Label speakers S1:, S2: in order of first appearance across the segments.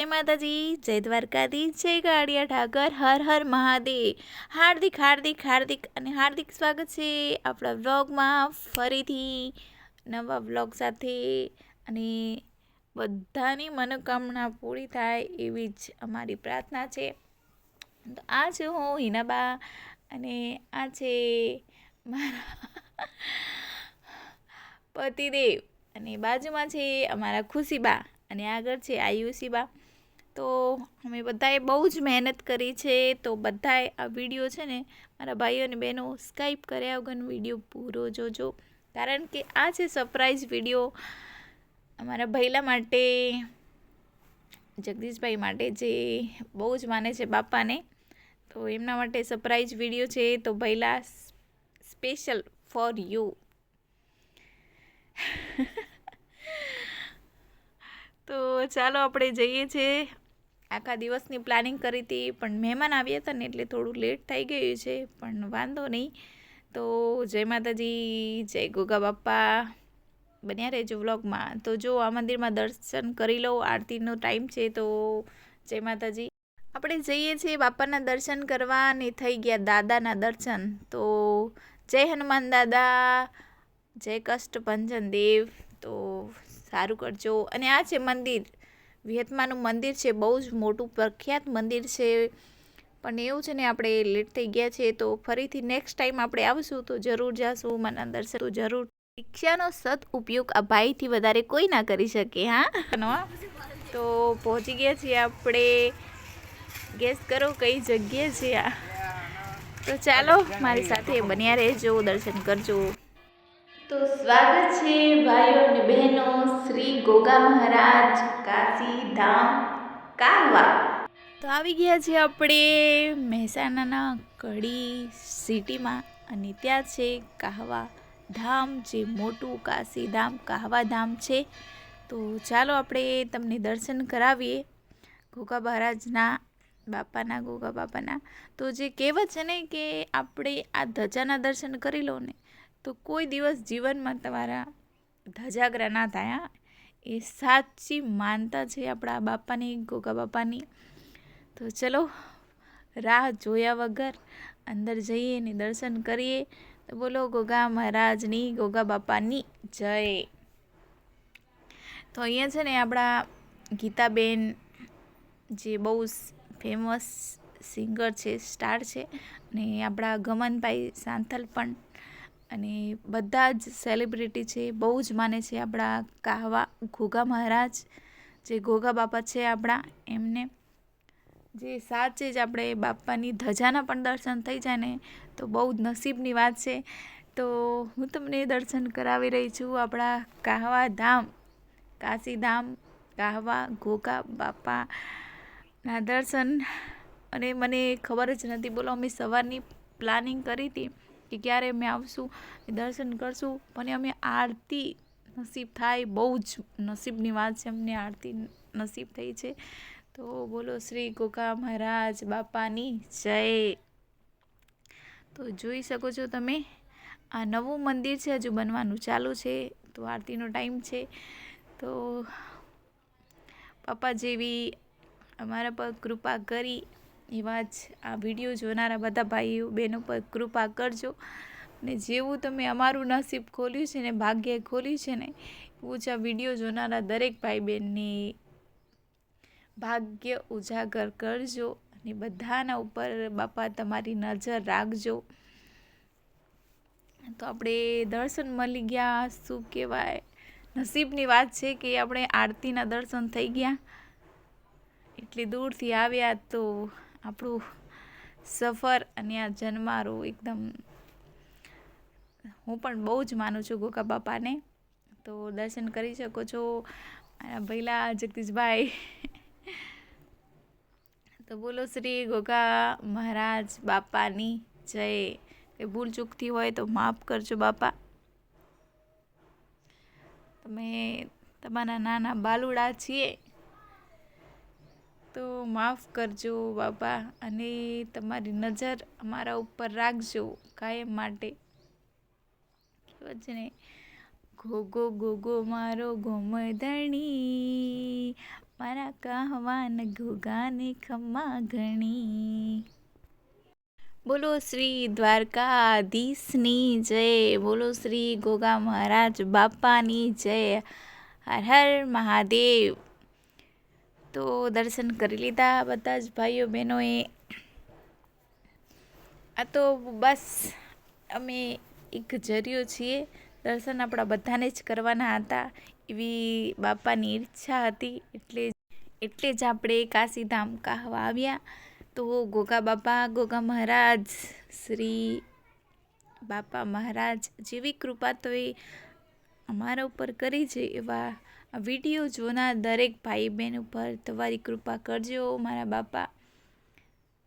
S1: જય માતાજી, જય દ્વારકાધીશ, જય ગાડિયા ઠાકર, હર હર મહાદેવ. હાર્દિક હાર્દિક હાર્દિક અને હાર્દિક સ્વાગત છે આપણા વ્લોગમાં ફરીથી, નવા વ્લોગ સાથે. અને બધાની મનોકામના પૂરી થાય એવી જ અમારી પ્રાર્થના છે. તો આ છે હું હિનાબા અને આ છે મારા પતિદેવ. અને બાજુમાં છે અમારા ખુશીબા અને આગળ છે આયુષીબા. તો અમે બધાએ બહુ જ મહેનત કરી છે. તો બધાએ આ વીડિયો છે ને મારા ભાઈઓ અને બહેનો સ્કાઈપ કર્યા વગરનો વીડિયો પૂરો જોજો. કારણ કે આ છે સરપ્રાઈઝ વીડિયો અમારા ભૈલા માટે, જગદીશભાઈ માટે જે બહુ જ માને છે બાપાને. તો એમના માટે સરપ્રાઈઝ વીડિયો છે. તો ભૈલા સ્પેશિયલ ફોર યુ. તો ચાલો આપણે જઈએ છીએ આખા દિવસની પ્લાનિંગ કરી હતી, પણ મહેમાન આવ્યા હતા ને એટલે થોડું લેટ થઈ ગયું છે, પણ વાંધો નહીં. તો જય માતાજી, જય ગોગા બાપા બન્યા રહેજો વ્લોગમાં તો જો આ મંદિરમાં દર્શન કરી લો, આરતીનો ટાઈમ છે તો જય માતાજી. આપણે જઈએ છીએ બાપાના દર્શન કરવા ને થઈ ગયા દાદાના દર્શન. તો જય હનુમાન દાદા, જય કષ્ટભંજન દેવ. તો સારું કરજો. અને આ છે મંદિર. વિહતમાનું મંદિર છે, બહુ જ મોટું પ્રખ્યાત મંદિર છે. પણ એવું છે ને, આપણે લેટ થઈ ગયા છે તો ફરીથી નેક્સ્ટ ટાઈમ આપણે આવશું, તો જરૂર જાશું મના દર્શન તો જરૂર શિક્ષાનો સદ ઉપયોગ આ ભાઈથી વધારે કોઈ ના કરી શકે, હા? તો પહોંચી ગયા છીએ આપણે. ગેસ કરો કઈ જગ્યાએ છે આ. તો ચાલો, મારી સાથે બન્યા રહેજો, દર્શન કરજો. તો સ્વાગત છે ભાઈઓ અને બહેનો, શ્રી ગોગા મહારાજ, કાશી ધામ કાહવા તો આવી ગયા છે આપણે મહેસાણાના કડી સિટીમાં અને ત્યાં છે કાહવા ધામ, જે મોટું કાશી ધામ, કાહવા ધામ છે. તો ચાલો આપણે તમને દર્શન કરાવીએ ગોગા મહારાજના, બાપાના, ગોગા બાપાના. તો જે કહેવત છે ને કે આપણે આ ધજાના દર્શન કરી લો ને તો કોઈ દિવસ જીવનમાં તમારા ધજાગરા ના થાય. એ સાચી માનતા છે આપણા બાપાની, ગોગા બાપાની. તો ચલો, રાહ જોયા વગર અંદર જઈએ ને દર્શન કરીએ. તો બોલો, ગોગા મહારાજની, ગોગા બાપાની જય. તો અહીંયા છે ને આપણા ગીતાબેન જે બહુ ફેમસ સિંગર છે સ્ટાર છે. અને આપણા ગમનભાઈ સાંથલ પણ અને બધા જ સેલિબ્રિટી છે, બહુ જ માને છે આપણા કાહવા ઘોઘા મહારાજ, જે ઘોઘા બાપા છે આપણા, એમને. જે સાચે જ આપણે બાપાની ધજાના પણ દર્શન થઈ જાય ને, તો બહુ જ નસીબની વાત છે. તો હું તમને દર્શન કરાવી રહી છું આપણા કાહવા ધામ કાશીધામ કાહવા ઘોઘા બાપાના દર્શન. અને મને ખબર જ નથી, બોલો, અમે સવારની પ્લાનિંગ કરી હતી. કે ક્યારે અમે આવશું દર્શન કરશું. પણ અમે આરતી નસીબ થાય, બહુ જ નસીબની વાત છે અમને, આરતી નસીબ થઈ છે. તો બોલો શ્રી ગોગા મહારાજ બાપાની જય. તો જોઈ શકો છો તમે, આ નવું મંદિર છે હજુ બનવાનું ચાલુ છે, તો આરતીનો ટાઈમ છે. તો પપ્પા જેવી અમારા પર કૃપા કરી એવા જ આ વીડિયો જોનારા બધા ભાઈઓ, બહેનો પર કૃપા કરજો. ને જેવું તમે અમારું નસીબ ખોલ્યું છે ને ભાગ્ય ખોલ્યું છે ને, એવું જ આ વીડિયો જોનારા દરેક ભાઈ બહેનની ભાગ્ય ઉજાગર કરજો અને બધાના ઉપર બાપા તમારી નજર રાખજો. તો આપણે દર્શન મળી ગયા, શું કહેવાય? નસીબની વાત છે કે આપણે આરતીના દર્શન થઈ ગયા. એટલી દૂરથી આવ્યા તો આપણું સફર અને આ જન્મારું એકદમ હું પણ બહુ જ માનું છું ગોકા બાપાને. તો દર્શન કરી શકો છો ભૈલા જગદીશભાઈ. તો બોલો શ્રી ગોગા મહારાજ બાપાની જય. કંઈ ભૂલ ચૂકતી હોય તો માફ કરજો બાપા. તમે તમારા નાના બાલુડા છીએ. તો માફ કરજો બાપા અને તમારી નજર અમારા ઉપર રાખજો કાયમ માટે. છે ને ગોગો ગોગો, મારો ગોમધણી, મારા કહવાન ઘોઘાને ખમ્મા ઘણી બોલો શ્રી દ્વારકાધીશની જય, બોલો શ્રી ગોગા મહારાજ બાપાની જય. હર હર મહાદેવ. તો દર્શન કરી લીધા બધા જ ભાઈઓ બહેનોએ. આ તો બસ અમે એક જરિયો છીએ. દર્શન આપણા બધાને જ કરવાના હતા. એવી બાપાની ઈચ્છા હતી એટલે એટલે જ આપણે કાશીધામ કાહવા આવ્યા. તો ગોગા બાપા, ગોગા મહારાજ, શ્રી બાપા મહારાજ જેવી કૃપા તો એ અમારા ઉપર કરી છે એવા વીડિયો જોનાર દરેક ભાઈ બહેન ઉપર તમારી કૃપા કરજો, મારા બાપા.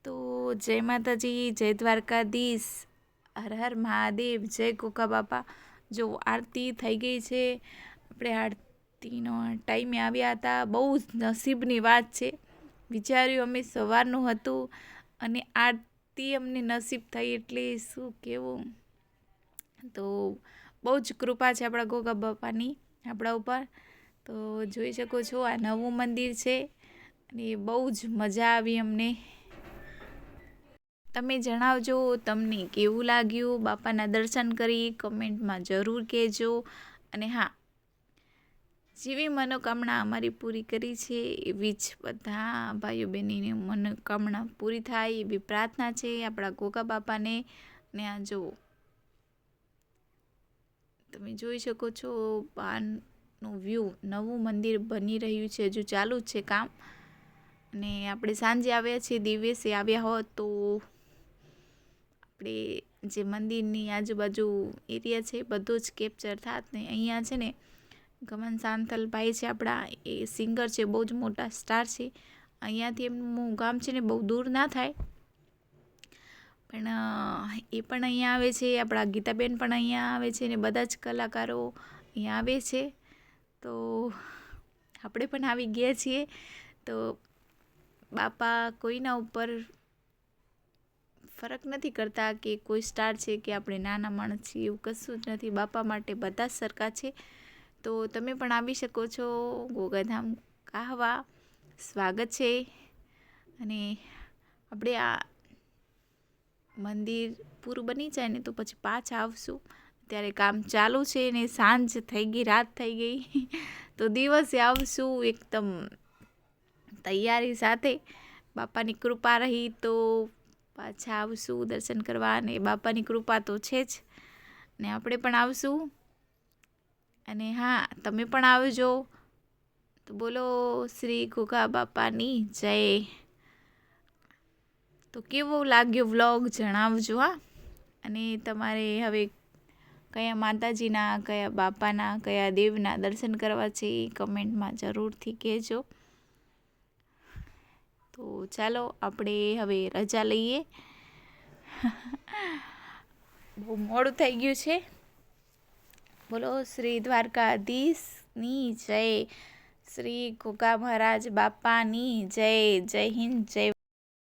S1: તો જય માતાજી, જય દ્વારકાધીશ. હર હર મહાદેવ, જય ગોકા બાપા. જો આરતી થઈ ગઈ છે, આપણે આરતીનો ટાઈમે આવ્યા હતા, બહુ જ નસીબની વાત છે. વિચાર્યું અમે સવારનું હતું અને આરતી અમને નસીબ થઈ એટલે શું કહેવું તો બહુ જ કૃપા છે આપણા ગોગા બાપાની, આપણા ઉપર. તો જોઈ શકો છો આ નવું મંદિર છે અને બહુ જ મજા આવી અમને. તમે જણાવજો તમને કેવું લાગ્યું? બાપાના દર્શન કરી કમેન્ટમાં જરૂર કહેજો. અને હા, જેવી મનોકામના અમારી પૂરી કરી છે, એવી જ બધા ભાઈઓ બહેનીની મનોકામના પૂરી થાય, એવી પ્રાર્થના છે આપણા ગોગા બાપાને. ને આ જુઓ તમે જોઈ શકો છો બહારનું વ્યૂ નવું મંદિર બની રહ્યું છે, હજુ ચાલુ જ છે કામ. અને આપણે સાંજે આવ્યા છીએ, દિવસે આવ્યા હોત તો આપણે જે મંદિરની આજુબાજુ એરિયા છે, બધો જ કેપ્ચર થાત ને અહીંયા છે ને ગમન સાંથલભાઈ છે આપણા, એ સિંગર છે, બહુ જ મોટા સ્ટાર છે. અહીંયાથી એમનું ગામ છે ને બહુ દૂર ના થાય. પણ એ પણ અહીંયા આવે છે, આપણા ગીતાબેન પણ અહીંયા આવે છે ને, બધા જ કલાકારો અહીંયા આવે છે. તો આપણે પણ આવી ગયા છીએ. તો બાપા કોઈના ઉપર ફરક નથી કરતા કે કોઈ સ્ટાર છે કે આપણે નાના માણસ છીએ એવું કશું જ નથી. બાપા માટે બધા જ સરખા છે. તો તમે પણ આવી શકો છો ગોગાધામ કાહવા. સ્વાગત છે. અને આપણે આ મંદિર પૂરું બની જાય ને તો પછી પાછા આવશું. ત્યારે કામ ચાલુ છે ને સાંજ થઈ ગઈ, રાત થઈ ગઈ. તો દિવસે આવશું એકદમ તૈયારી સાથે. બાપાની કૃપા રહી તો પાછા આવશું દર્શન કરવા અને બાપાની કૃપા તો છે જ. ને આપણે પણ આવશું. અને હા, તમે પણ આવજો. તો બોલો શ્રી ઘોઘા બાપાની જય. તો કેવો લાગ્યો વ્લોગ જણાવજો હા. અને તમારે હવે કયા માતાજીના, કયા બાપાના, કયા દેવના દર્શન કરવા છે એ કમેન્ટમાં જરૂરથી કહેજો. તો ચાલો આપણે હવે રજા લઈએ. બહુ મોડું થઈ ગયું છે. બોલો, શ્રી દ્વારકાધીશની જય. શ્રી ગોગા મહારાજ બાપાની જય. જય હિન્દ, જય